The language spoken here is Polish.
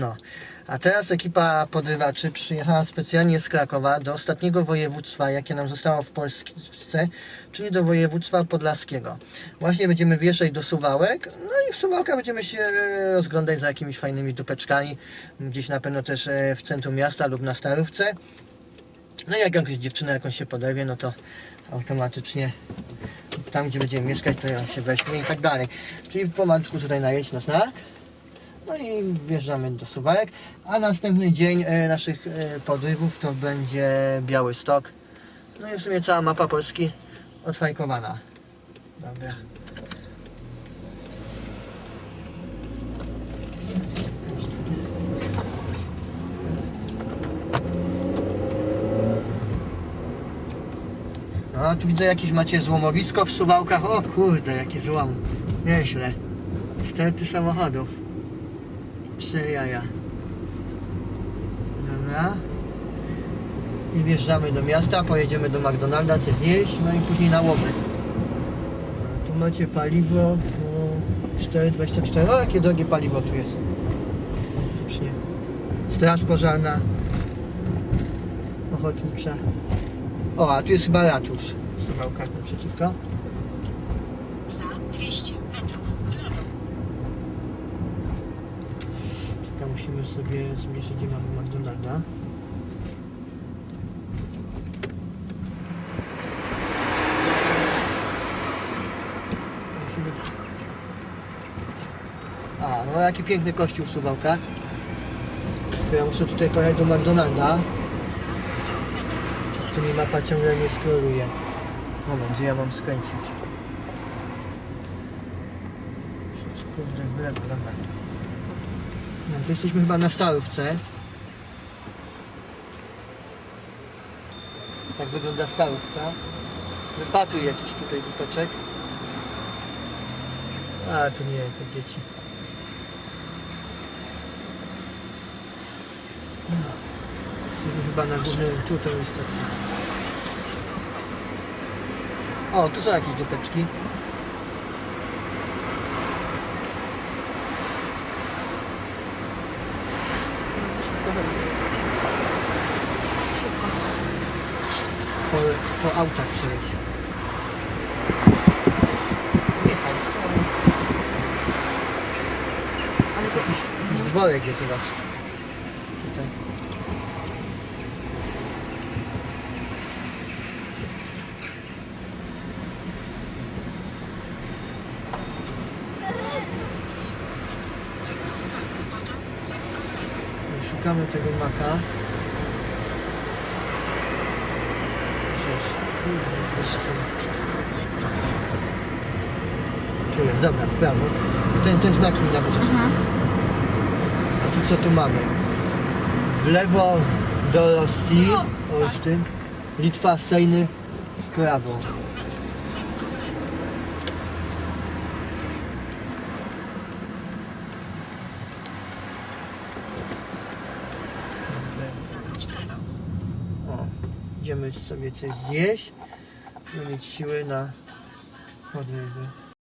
No. A teraz ekipa podrywaczy przyjechała specjalnie z Krakowa do ostatniego województwa, jakie nam zostało w Polsce, czyli do województwa podlaskiego. Właśnie będziemy wjeżdżać do Suwałek, no i w Suwałkach będziemy się e, rozglądać za jakimiś fajnymi dupeczkami, gdzieś na pewno też e, w centrum miasta lub na Starówce. No i jak jakaś dziewczyna jakąś się poderwie, no to automatycznie tam, gdzie będziemy mieszkać, to ją się weźmie i tak dalej. Czyli pomalutku tutaj najeść nas na. No i wjeżdżamy do Suwałek, a następny dzień e, naszych e, podrywów to będzie Biały Stok. No i w sumie cała mapa Polski odfajkowana. Dobra. No tu widzę jakieś macie złomowisko w Suwałkach. O kurde, jaki złom. Nieźle. Sterty samochodów. Trzy jaja. Dobra. I wjeżdżamy do miasta, pojedziemy do McDonalda, coś zjeść, no i później na łowy. Tu macie paliwo po 4,24. O, jakie drogie paliwo tu jest. Straż pożarna. Ochotnicza. O, a tu jest chyba ratusz. Suwałka naprzeciwko. Za 200 metrów w lewo. Tylko musimy sobie zmierzyć, gdzie mamy McDonalda. Musimy... A, no jaki piękny kościół w Suwałkach. To ja muszę tutaj pojechać do McDonalda. Za 100 metrów w lewo. Tu mi mapa ciągle nie skroluje. Moment, gdzie ja mam skręcić? Kurde, w lewo, dobra. To jesteśmy chyba na Starówce. Tak wygląda Starówka. Wypatruj jakiś tutaj dupeczek. A, to nie, to dzieci. No. Chyba na głównym, tutaj jest prawo. O, tu są jakieś dupeczki. Po, po autach to jakiś, dworek jest, zobacz. Tutaj. lekko w prawo. Potem lekko w lewo. Szukamy tego maka. Sześć. Za 300 metrów lekko w lewo. Tu jest, dobra, w prawo. Ten, ten znak mi nawyżej. A tu co tu mamy? W lewo do Rosji, Olsztyn. Litwa, Sejny, w prawo. 100 metrów lekko w lewo. Zawróć w lewo. O, idziemy sobie coś zjeść, żeby mieć siły na podrywy.